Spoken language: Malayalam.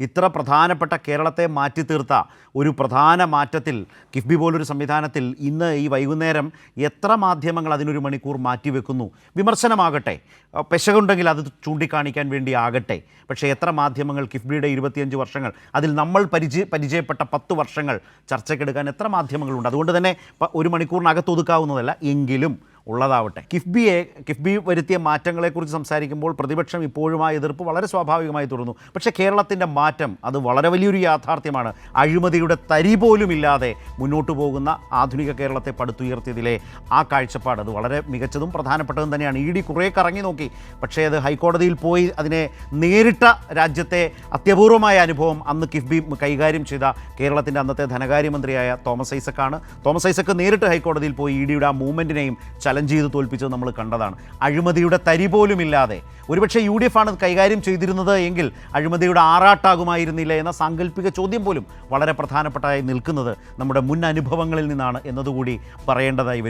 ഇത്ര പ്രധാനപ്പെട്ട കേരളത്തെ മാറ്റി തീർത്ത ഒരു പ്രധാന മാറ്റത്തിൽ കിഫ്ബി പോലൊരു സംവിധാനത്തിൽ ഇന്ന് ഈ വൈകുന്നേരം എത്ര മാധ്യമങ്ങൾ അതിനൊരു മണിക്കൂർ മാറ്റിവെക്കുന്നു? വിമർശനമാകട്ടെ. പെശകുണ്ടെങ്കിൽ അത് ചൂണ്ടിക്കാണിക്കാൻ വേണ്ടി ആകട്ടെ പക്ഷേ എത്ര മാധ്യമങ്ങൾ കിഫ്ബിയുടെ ഇരുപത്തിയഞ്ച് വർഷങ്ങൾ അതിൽ നമ്മൾ പരിചയ പരിചയപ്പെട്ട പത്ത് വർഷങ്ങൾ ചർച്ചയ്ക്കെടുക്കാൻ എത്ര മാധ്യമങ്ങളുണ്ട്? അതുകൊണ്ട് തന്നെ ഒരു മണിക്കൂറിനകത്ത് ഒതുക്കാവുന്നതല്ല. എങ്കിലും ഉള്ളതാവട്ടെ. കിഫ്ബിയെ കിഫ്ബി വരുത്തിയ മാറ്റങ്ങളെക്കുറിച്ച് സംസാരിക്കുമ്പോൾ പ്രതിപക്ഷം ഇപ്പോഴും ആ എതിർപ്പ് വളരെ സ്വാഭാവികമായി തുടർന്നു. പക്ഷേ കേരളത്തിന്റെ മാറ്റം അത് വളരെ വലിയൊരു യാഥാർത്ഥ്യമാണ്. അഴിമതിയുടെ തരി പോലും ഇല്ലാതെ മുന്നോട്ട് പോകുന്ന ആധുനിക കേരളത്തെ പടുത്തുയർത്തിയതിലെ ആ കാഴ്ചപ്പാട് അത് വളരെ മികച്ചതും പ്രധാനപ്പെട്ടതും തന്നെയാണ്. ഇ ഡി കുറേ കറങ്ങി നോക്കി. പക്ഷേ അത് ഹൈക്കോടതിയിൽ പോയി അതിനെ നേരിട്ട രാജ്യത്തെ അത്യപൂർവമായ അനുഭവം അന്ന് കിഫ്ബി കൈകാര്യം ചെയ്ത കേരളത്തിന്റെ അന്നത്തെ ധനകാര്യമന്ത്രിയായ തോമസ് ഐസക്കാണ്. തോമസ് ഐസക്ക് നേരിട്ട് ഹൈക്കോടതിയിൽ പോയി ഇ ഡിയുടെ ആ മൂവ്മെന്റിനെയും ചലഞ്ച് ചെയ്ത് തോൽപ്പിച്ചത് നമ്മൾ കണ്ടതാണ്. അഴിമതിയുടെ തരി പോലും ഇല്ലാതെ. ഒരുപക്ഷെ യു ഡി എഫ് ആണ് കൈകാര്യം ചെയ്തിരുന്നത് എങ്കിൽ അഴിമതിയുടെ ആറാട്ടാകുമായിരുന്നില്ല എന്ന സാങ്കല്പിക ചോദ്യം പോലും വളരെ പ്രധാനപ്പെട്ടതായി നിൽക്കുന്നത് നമ്മുടെ മുൻ അനുഭവങ്ങളിൽ നിന്നാണ് എന്നതുകൂടി പറയേണ്ടതായി